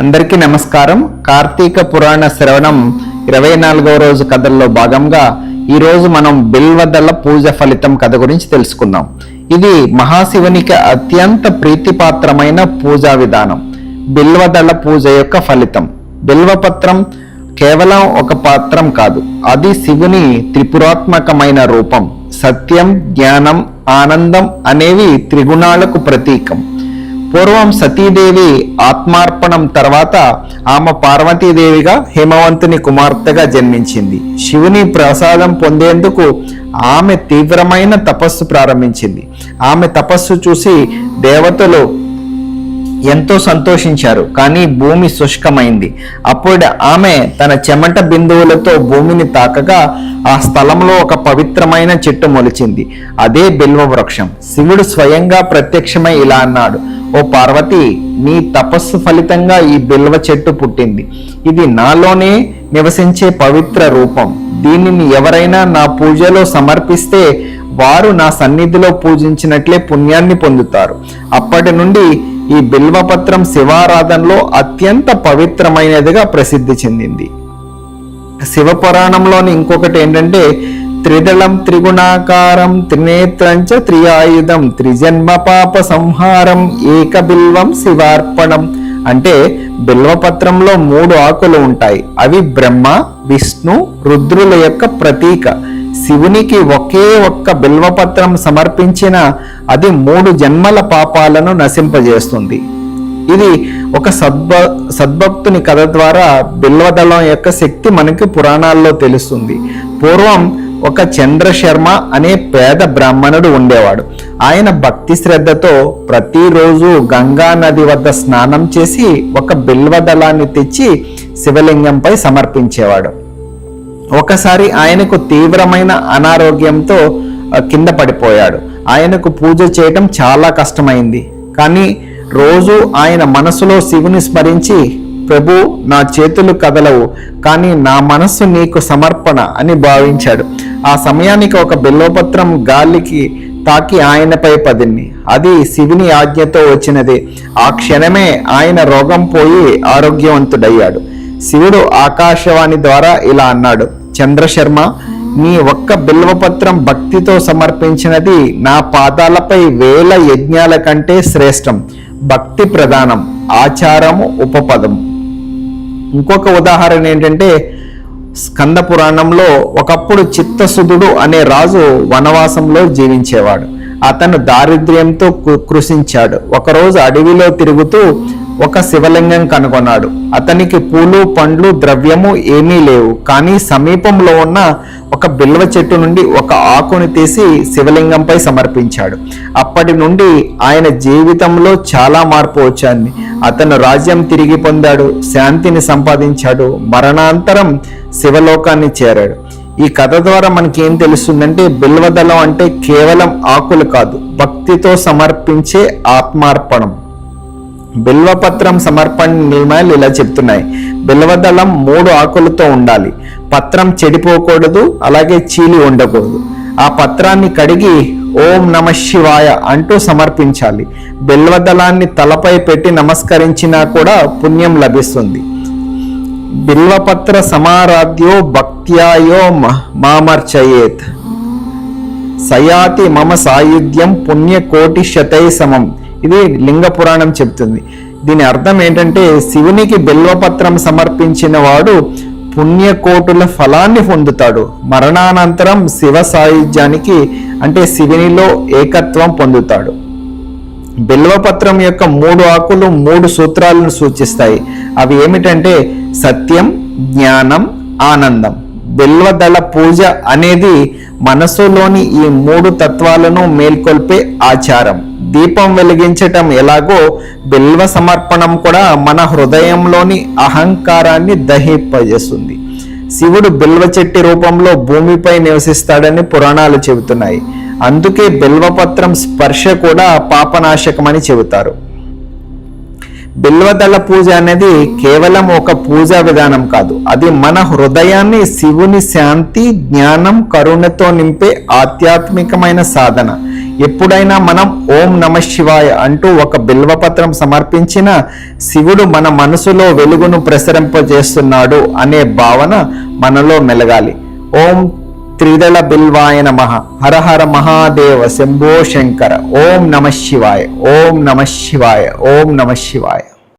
అందరికీ నమస్కారం. కార్తీక పురాణ శ్రవణం ఇరవై నాలుగవ రోజు కథల్లో భాగంగా ఈరోజు మనం బిల్వదల పూజ ఫలితం కథ గురించి తెలుసుకుందాం. ఇది మహాశివునికి అత్యంత ప్రీతిపాత్రమైన పూజా విధానం బిల్వదళ పూజ యొక్క ఫలితం. బిల్వపత్రం కేవలం ఒక పాత్రం కాదు అది శివుని త్రిపురాత్మకమైన రూపం. సత్యం జ్ఞానం ఆనందం అనేవి త్రిగుణాలకు ప్రతీకం. పూర్వం సతీదేవి ఆత్మార్పణం తర్వాత ఆమె పార్వతీదేవిగా హిమవంతుని కుమార్తెగా జన్మించింది. శివుని ప్రసాదం పొందేందుకు ఆమె తీవ్రమైన తపస్సు ప్రారంభించింది. ఆమె తపస్సు చూసి దేవతలు ఎంతో సంతోషించారు కానీ భూమి శుష్కమైంది. అప్పుడు ఆమె తన చెమట బిందువులతో భూమిని తాకగా ఆ స్థలంలో ఒక పవిత్రమైన చెట్టు మొలిచింది. అదే బిల్వ వృక్షం. శివుడు స్వయంగా ప్రత్యక్షమై ఇలా అన్నాడు ఓ పార్వతి నీ తపస్సు ఫలితంగా ఈ బిల్వ చెట్టు పుట్టింది. ఇది నాలోనే నివసించే పవిత్ర రూపం. దీనిని ఎవరైనా నా పూజలో సమర్పిస్తే వారు నా సన్నిధిలో పూజించినట్లే పుణ్యాన్ని పొందుతారు. అప్పటి నుండి ఈ బిల్వపత్రం శివారాధనలో అత్యంత పవిత్రమైనదిగా ప్రసిద్ధి చెందింది. శివపురాణంలోని ఇంకొకటి ఏంటంటే త్రిదళం త్రిగుణాకారం త్రినేత్రంచ త్రియాయుధం త్రిజన్మ పాప సంహారం ఏక బిల్వం శివార్పణం. అంటే బిల్వపత్రంలో మూడు ఆకులు ఉంటాయి. అవి బ్రహ్మ విష్ణు రుద్రుల యొక్క ప్రతీక. శివునికి ఒకే ఒక్క బిల్వపత్రం సమర్పించిన అది మూడు జన్మల పాపాలను నశింపజేస్తుంది. ఇది ఒక సద్భ సద్భక్తుని కథ ద్వారా బిల్వదళం యొక్క శక్తి మనకి పురాణాల్లో తెలుస్తుంది. పూర్వం ఒక చంద్రశర్మ అనే పేద బ్రాహ్మణుడు ఉండేవాడు. ఆయన భక్తి శ్రద్ధతో ప్రతిరోజు గంగా నది వద్ద స్నానం చేసి ఒక బిల్వదళాన్ని తెచ్చి శివలింగంపై సమర్పించేవాడు. ఒకసారి ఆయనకు తీవ్రమైన అనారోగ్యంతో కింద పడిపోయాడు. ఆయనకు పూజ చేయటం చాలా కష్టమైంది. కానీ రోజు ఆయన మనసులో శివుని స్మరించి ప్రభు నా చేతులు కదలవు కానీ నా మనస్సు నీకు సమర్పణ అని భావించాడు. ఆ సమయానికి ఒక బిల్వపత్రం గాలికి తాకి ఆయనపై పదింది. అది శివుని ఆజ్ఞతో వచ్చినది. ఆ క్షణమే ఆయన రోగం పోయి ఆరోగ్యవంతుడయ్యాడు. శివుడు ఆకాశవాణి ద్వారా ఇలా అన్నాడు చంద్రశర్మ నీ ఒక్క బిల్వపత్రం భక్తితో సమర్పించినది నా పాదాలపై వేల యజ్ఞాల కంటే శ్రేష్టం. భక్తి ప్రధానం ఆచారము ఉపపదం. ఇంకొక ఉదాహరణ ఏంటంటే స్కంద పురాణంలో ఒకప్పుడు చిత్తసుదుడు అనే రాజు వనవాసంలో జీవించేవాడు. అతను దారిద్ర్యంతో కు- కృషించాడు. ఒకరోజు అడవిలో తిరుగుతూ ఒక శివలింగం కనుగొన్నాడు. అతనికి పూలు పండ్లు ద్రవ్యము ఏమీ లేవు. కానీ సమీపంలో ఉన్న ఒక బిల్వ చెట్టు నుండి ఒక ఆకుని తీసి శివలింగంపై సమర్పించాడు. అప్పటి నుండి ఆయన జీవితంలో చాలా మార్పు వచ్చింది. అతను రాజ్యం తిరిగి పొందాడు శాంతిని సంపాదించాడు మరణాంతరం శివలోకాన్ని చేరాడు. ఈ కథ ద్వారా మనకి ఏం తెలుస్తుందంటే బిల్వదళం అంటే కేవలం ఆకులు కాదు భక్తితో సమర్పించే ఆత్మార్పణం. బిల్వపత్రం సమర్పణ నియమాలు ఇలా చెప్తున్నాయి. బిల్వదళం మూడు ఆకులతో ఉండాలి. పత్రం చెడిపోకూడదు అలాగే చీలి ఉండకూడదు. ఆ పత్రాన్ని కడిగి ఓం నమ శివాయ అంటూ సమర్పించాలి. బిల్వదళాన్ని తలపై పెట్టి నమస్కరించినా కూడా పుణ్యం లభిస్తుంది. బిల్వపత్ర సమారాధ్యో భక్త్యాయో మామర్చయేత్. సయాతి మమ సాయుధ్యం పుణ్యకోటి శతై సమం. ఇది లింగ పురాణం చెప్తుంది. దీని అర్థం ఏంటంటే శివునికి బిల్వపత్రం సమర్పించిన వాడు పుణ్యకోటుల ఫలాన్ని పొందుతాడు. మరణానంతరం శివ సాయుధ్యానికి అంటే శివునిలో ఏకత్వం పొందుతాడు. బిల్వపత్రం యొక్క మూడు ఆకులు మూడు సూత్రాలను సూచిస్తాయి. అవి ఏమిటంటే సత్యం జ్ఞానం ఆనందం. బిల్వదళ పూజ అనేది మనసులోని ఈ మూడు తత్వాలను మేల్కొల్పే ఆచారం. దీపం వెలిగించటం ఎలాగో బిల్వ సమర్పణం కూడా మన హృదయంలోని అహంకారాన్ని దహింపజేస్తుంది. శివుడు బిల్వ చెట్టి రూపంలో భూమిపై నివసిస్తాడని పురాణాలు చెబుతున్నాయి. అందుకే బిల్వపత్రం స్పర్శ కూడా పాపనాశకమని చెబుతారు. బిల్వదళ పూజ అనేది కేవలం ఒక పూజా విధానం కాదు. అది మన హృదయాన్ని శివుని శాంతి జ్ఞానం కరుణతో నింపే ఆధ్యాత్మికమైన సాధన. ఎప్పుడైనా మనం ఓం నమ శివాయ అంటూ ఒక బిల్వపత్రం సమర్పించిన శివుడు మన మనసులో వెలుగును ప్రసరింపజేస్తున్నాడు అనే భావన మనలో మెలగాలి. ఓం త్రిదళ బిల్వాయ నమ. హర హర మహాదేవ శంభో శంకర. ఓం నమ శివాయ. ఓం నమ శివాయ. ఓం నమ శివాయ.